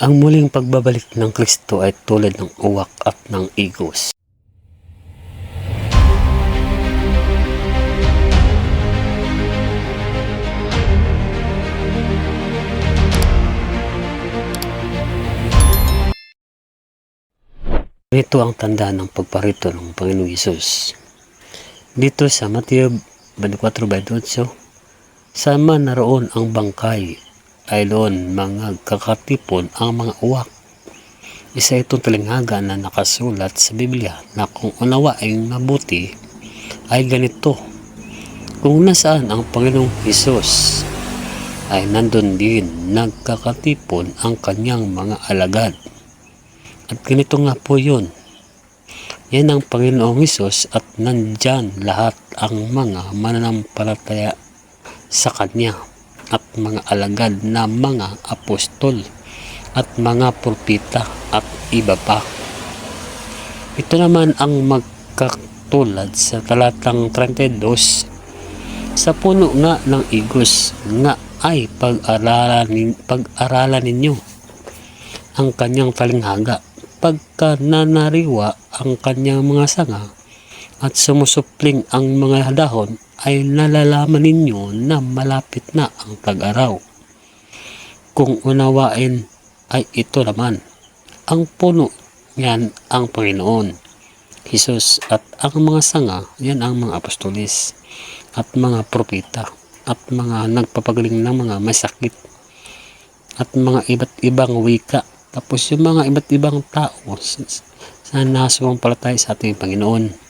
Ang muling pagbabalik ng Kristo ay tulad ng uwak at ng igos. Ito ang tanda ng pagparito ng Panginoong Yesus. Dito sa Mateo 24:28, sama naroon ang bangkay ay doon mga kakatipon ang mga uwak. Isa itong talinghaga na nakasulat sa Biblia na kung unawain mabuti ay ganito. Kung nasaan ang Panginoong Hesus ay nandun din nagkakatipon ang kanyang mga alagad. At ganito nga po yun. Yan ang Panginoong Hesus at nandyan lahat ang mga mananampalataya sa Kanya at mga alagad na mga apostol at mga propita at iba pa. Ito naman ang magkatulad sa talatang 32 sa puno nga ng igos nga ay pag-aralan, pag-aralan ninyo ang kanyang talinghaga pagka nanariwa ang kanyang mga sanga at sumusupling ang mga dahon ay nalalaman ninyo na malapit na ang tag-araw. Kung unawain ay ito naman, ang puno yan ang Panginoon. Jesus at ang mga sanga, yan ang mga apostolis at mga propita at mga nagpapagaling ng mga may sakit at mga iba't ibang wika tapos yung mga iba't ibang tao sa nasuwang palatay sa ating Panginoon.